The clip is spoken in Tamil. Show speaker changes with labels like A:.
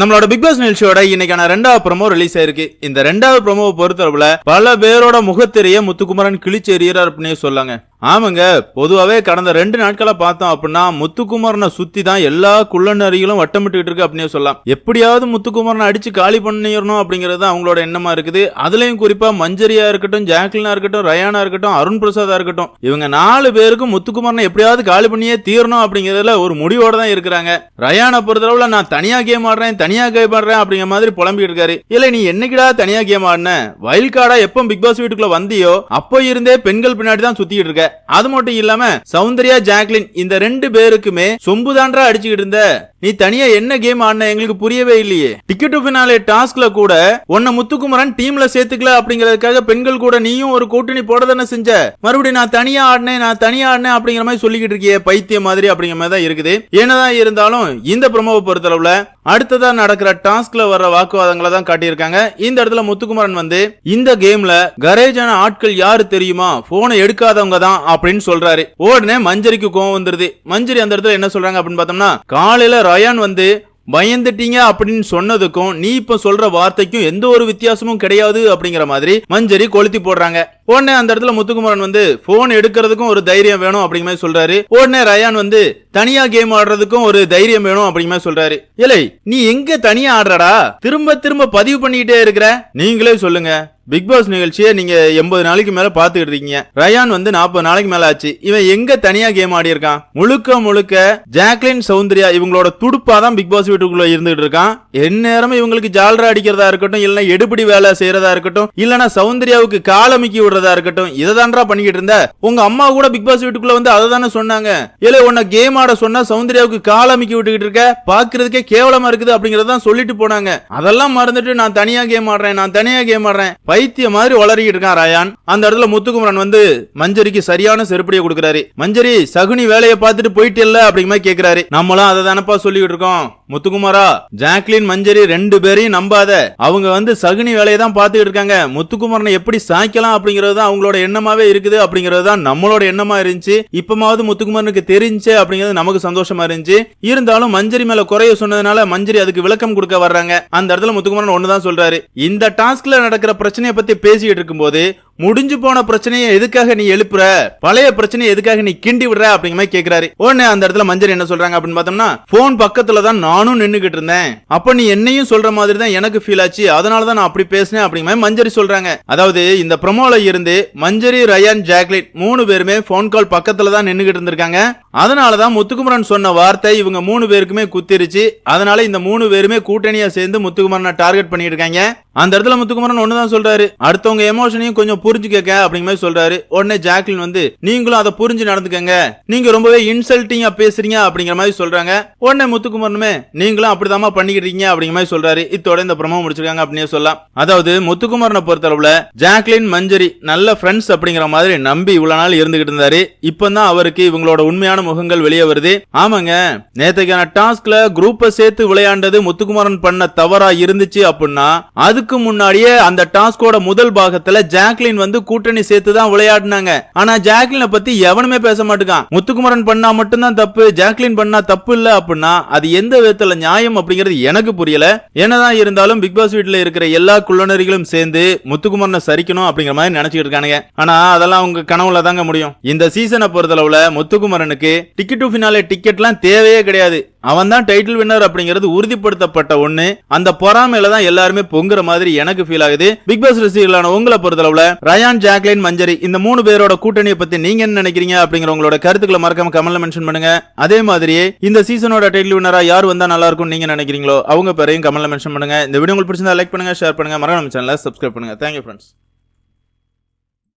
A: நம்மளோட பிக் பாஸ் நிகழ்ச்சியோட இன்னைக்கான ரெண்டாவது ப்ரமோ ரிலீஸ் ஆயிருக்கு. இந்த ரெண்டாவது ப்ரமோவை பொறுத்தளவுல பல பேரோட முகத்தெரிய முத்துக்குமரன் கிழிச்செறியறார் அப்படின்னு சொல்லாங்க. ஆமாங்க பொதுவாகவே கடந்த ரெண்டு நாட்களா பார்த்தோம் அப்படின்னா முத்துக்குமரனை சுத்தி தான் எல்லா குள்ளநரிகளும் வட்டமிட்டுக்கிட்டு இருக்கு அப்படின்னு சொல்லலாம். எப்படியாவது முத்துக்குமரனை அடிச்சு காலி பண்ணிடணும் அப்படிங்கிறது அவங்களோட எண்ணமா இருக்குது. அதுலயும் குறிப்பா மஞ்சரியா இருக்கட்டும் ஜாக்லினா இருக்கட்டும் ரயானா இருக்கட்டும் அருண் பிரசாதா இருக்கட்டும் இவங்க நாலு பேருக்கும் முத்துக்குமரனை எப்படியாவது காலி பண்ணியே தீரணும் அப்படிங்கிறதுல ஒரு முடிவோட தான் இருக்கிறாங்க. ரயானை பொறுத்தளவுல நான் தனியா கேம் ஆடுறேன் தனியா கேம் ஆடுறேன் அப்படிங்கிற மாதிரி புலம்பிட்டு இருக்காரு. இல்ல நீ என்னைக்கிடா தனியா கேம் ஆடின? வயல் கார்டா எப்போ பிக் பாஸ் வீட்டுக்குள்ள வந்தியோ? அப்போ இருந்தே பெண்கள் பின்னாடி தான் சுத்திட்டு இருக்க. அது மட்டும் இல்லாம சௌந்தர்யா ஜாக்லின் இந்த ரெண்டு பேருக்குமே சொம்பு தாண்டா அடிச்சுக்கிட்டு இருந்த. நீ தனியா என்ன கேம் ஆடின எங்களுக்கு புரியவே இல்லையே. டிக்கெட் பினாலே டாஸ்க்ல கூட உன்னை முத்துக்குமரன் டீம்ல சேர்த்துக்கல அப்படிங்கறதுக்காக பெண்கள் கூட நீயும் ஒரு கூட்டணி போட தானே செஞ்ச. மறுபடியும் நான் தனியா ஆடினேன் நான் தனியா ஆடினேன் அப்படிங்கிற மாதிரி சொல்லிக்கிட்டு இருக்கியே பைத்தியம் மாதிரி அப்படிங்கிற மாதிரி தான் இருக்குது. என்னதான் இருந்தாலும் இந்த ப்ரோமோவை பொறுத்தளவுல அடுத்ததா நடக்கிற டாஸ்க்ல வர்ற வாக்குவாதங்களை தான் காட்டியிருக்காங்க. இந்த இடத்துல முத்துக்குமரன் வந்து இந்த கேம்ல கரேஜான ஆட்கள் யாரு தெரியுமா? போனை எடுக்காதவங்க தான் அப்படின்னு சொல்றாரு. உடனே மஞ்சரிக்கு கோவம் வந்துருது. மஞ்சரி அந்த இடத்துல என்ன சொல்றாங்க அப்படின்னு பார்த்தோம்னா காலையில ரயான் வந்து பயந்துட்டீங்க அப்படின்னு சொன்னதுக்கும் நீ இப்ப சொல்ற வார்த்தைக்கும் எந்த ஒரு வித்தியாசமும் கிடையாது அப்படிங்கிற மாதிரி மஞ்சரி கொளுத்தி போடுறாங்க. உடனே அந்த இடத்துல முத்துக்குமரன் வந்து போன் எடுக்கிறதுக்கும் ஒரு தைரியம் வேணும் அப்படிங்கிற மாதிரி சொல்றாரு. உடனே ரயான் வந்து தனியா கேம் ஆடுறதுக்கும் ஒரு தைரியம் வேணும் அப்படிங்கிற மாதிரி சொல்றாரு. இல்லை நீ எங்க தனியா ஆடுறடா? திரும்ப திரும்ப பதிவு பண்ணிக்கிட்டே இருக்கிற? நீங்களே சொல்லுங்க. பிக் பாஸ் நிகழ்ச்சியை நீங்க எண்பது நாளைக்கு மேல பாத்துக்கிட்டு இருக்கீங்க. ரயான் வந்து நாற்பது நாளைக்கு மேல ஆச்சு. இவன் எங்க தனியா கேம் ஆடி இருக்கான் முழுக்க முழுக்க ஜாக்லின் சௌந்தர்யா இவங்களோட துடுப்பா தான் பிக் பாஸ் வீட்டுக்குள்ள இருந்துட்டு இருக்கான். எந்நேரமும் இவங்களுக்கு ஜாலரா அடிக்கிறதா இருக்கட்டும் இல்லைன்னா எடுபடி வேலை செய்யறதா இருக்கட்டும் இல்லைன்னா சௌந்தர்யாவுக்கு காலமிக்கி விடுறதா இருக்கட்டும் இதை தான்டா பண்ணிக்கிட்டு இருந்த. உங்க அம்மா கூட பிக் பாஸ் வீட்டுக்குள்ள வந்து அதை தானே சொன்னாங்க. இல்ல உன்னை கேம் ஆட சொன்னா சௌந்தர்யாவுக்கு காலமிக்கி விட்டுக்கிட்டு இருக்க. பாக்குறதுக்கே கேவலமா இருக்குது அப்படிங்கறதான் சொல்லிட்டு போனாங்க. அதெல்லாம் மறந்துட்டு நான் தனியா கேம் ஆடுறேன் நான் தனியா கேம் ஆடுறேன். பைத்திய மாதிரி வளரிக்கிட்டு இருக்கான் ராயான். அந்த இடத்துல முத்துக்குமரன் வந்து மஞ்சரிக்கு சரியான செருப்படியை கொடுக்குறாரு. மஞ்சரி சகுனி வேலையை பார்த்துட்டு போயிட்டு இல்ல அப்படிங்கிற மாதிரி கேக்குறாரு. நம்மளும் அதை தானப்பா சொல்லிக்கிட்டு இருக்கோம். முத்துக்குமாரா ஜாக்லின் மஞ்சரி ரெண்டு பேரையும் நம்பாத. அவங்க வந்து சகுனி வேலையை தான் பார்த்துக்கிட்டு இருக்காங்க. முத்துக்குமரனை எப்படி சாய்க்கலாம் அப்படிங்கிறது தான் அவங்களோட எண்ணமாவே இருக்குது அப்படிங்கிறது தான் நம்மளோட எண்ணமா இருந்துச்சு. இப்பமாவது முத்துக்குமரனுக்கு தெரிஞ்சு அப்படிங்கிறது நமக்கு சந்தோஷமா இருந்துச்சு. இருந்தாலும் மஞ்சரி மேல குறைய சொன்னதுனால மஞ்சரி அதுக்கு விளக்கம் கொடுக்க வர்றாங்க. அந்த இடத்துல முத்துக்குமரன் ஒண்ணுதான் சொல்றாரு. இந்த டாஸ்க்ல நடக்கிற பிரச்சனையை பத்தி பேசிட்டு இருக்கும்போது முடிஞ்சு போன பிரச்சனையை எதுக்காக நீ எழுப்புற? பழைய பிரச்சனையை எதுக்காக நீ கிண்டி விடுற? அப்படிங்கிற மாதிரி கேக்குறாரு. உடனே அந்த இடத்துல மஞ்சள் என்ன சொல்றாங்க அப்படின்னு பார்த்தோம்னா போன் பக்கத்துல தான் நானும் நின்னுகிட்டு இருந்தேன். அப்ப நீ என்னையும் சொல்ற மாதிரி தான் எனக்கு ஃபீல் ஆச்சு. அதனால தான் நான் அப்படி பேசினேன் அப்படிங்கிற மாதிரி மஞ்சரி சொல்றாங்க. அதாவது இந்த ப்ரமோல இருந்து மஞ்சரி ரயான் ஜாக்லின் மூணு பேருமே போன் கால் பக்கத்துல தான் நின்னுகிட்டு இருந்திருக்காங்க. அதனால தான் முத்துக்குமரன் சொன்ன வார்த்தை இவங்க மூணு பேருக்குமே குத்திருச்சு. அதனால இந்த மூணு பேருமே கூட்டணியா சேர்ந்து முத்துக்குமரனை டார்கெட் பண்ணிட்டு இருக்காங்க. அந்த இடத்துல முத்துக்குமரன் ஒண்ணுதான் சொல்றாரு. அடுத்தவங்க எமோஷனையும் கொஞ்சம் புரிஞ்சுக்கங்க அப்படிங்கிற மாதிரி சொல்றாரு. உடனே ஜாக்லின் வந்து நீங்களும் அதை புரிஞ்சு நடந்துக்கங்க. நீங்க ரொம்பவே இன்சல்ட்டிங்கா பேசுறீங்க அப்படிங்கிற மாதிரி சொல்றாங்க. உடனே முத்துக்குமரனுமே நீங்களும் அப்படிதாம்மா பண்ணிக்கிட்டு இருக்கீங்க அப்படிங்கிற மாதிரி சொல்றாரு. இத்தோட இந்த பிரமோ முடிச்சிருக்காங்க அப்படின்னு சொல்லலாம். அதாவது முத்துக்குமரனை பொறுத்தளவுல ஜாக்லின் மஞ்சரி நல்ல ஃப்ரெண்ட்ஸ் அப்படிங்கிற மாதிரி நம்பி இவ்வளவு நாள் இருந்துகிட்டு இருந்தாரு. இப்பதான் அவருக்கு இவங்களோட உண்மையான முகங்கள் வெளியே வருது. ஆமாங்க நேற்றுக்கான டாஸ்க்ல குரூப்பை சேர்த்து விளையாண்டது முத்துக்குமரன் பண்ண தவறா இருந்துச்சு அப்படின்னா அதுக்கு முன்னாடியே அந்த டாஸ்கோட முதல் பாகத்துல ஜாக்லின் வந்து கூட்டணி சேர்த்து தான் விளையாடினாங்க. ஆனா ஜாக்லினை பத்தி எவனுமே பேச மாட்டேங்கான் முத்துக்குமரன் பண்ணா மட்டும்தான் தப்பு ஜாக்லின் பண்ணா தப்பு இல்ல அப்படின்னா அது எந்த விதத்துல நியாயம் அப்படிங்கிறது எனக்கு புரியல. என்னதான் இருந்தாலும் பிக் பாஸ் வீட்டுல இருக்கிற எல்லா குள்ளநரிகளும் சேர்ந்து முத்துக்குமரனை சரிக்கணும் அப்படிங்கிற மாதிரி நினைச்சிட்டு இருக்கானுங்க. ஆனா அதெல்லாம் உங்க கனவுல தாங்க முடியும். இந்த சீசனை பொறுத்தளவுல முத்துக்குமரனுக்கு டிக்கெட் டு ஃபினாலே டிக்கெட்லாம் தேவையே கிடையாது. அவன் தான் டைட்டில் வின்னர் அப்படிங்கிறது உறுதிப்படுத்தப்பட்ட ஒண்ணு. அந்த பொறாமையில தான் எல்லாருமே பொங்குற மாதிரி எனக்கு ஃபீல் ஆகுது. பிக் பாஸ் ரசிகர்களான உங்களை பொறுத்தளவுல ரயான் ஜாக்லின் மஞ்சரி இந்த மூணு பேரோட கூட்டணியை பத்தி நீங்க என்ன நினைக்கிறீங்க அப்படிங்கிற உங்களோட கருத்துக்களை மறக்காம கமெண்ட்ல மென்ஷன் பண்ணுங்க. அதே மாதிரியே இந்த சீசனோட டைட்டில் வின்னரா யார் வந்தா நல்லா இருக்கும் நீங்க நினைக்கிறீங்களோ அவங்க பேரையும் கமெண்ட்ல மென்ஷன் பண்ணுங்க. இந்த வீடியோ உங்களுக்கு பிடிச்சிருந்தா லைக் பண்ணுங்க ஷேர் பண்ணுங்க. மறக்காம சேனலை சப்ஸ்கிரைப் பண்ணுங்க. Thank you friends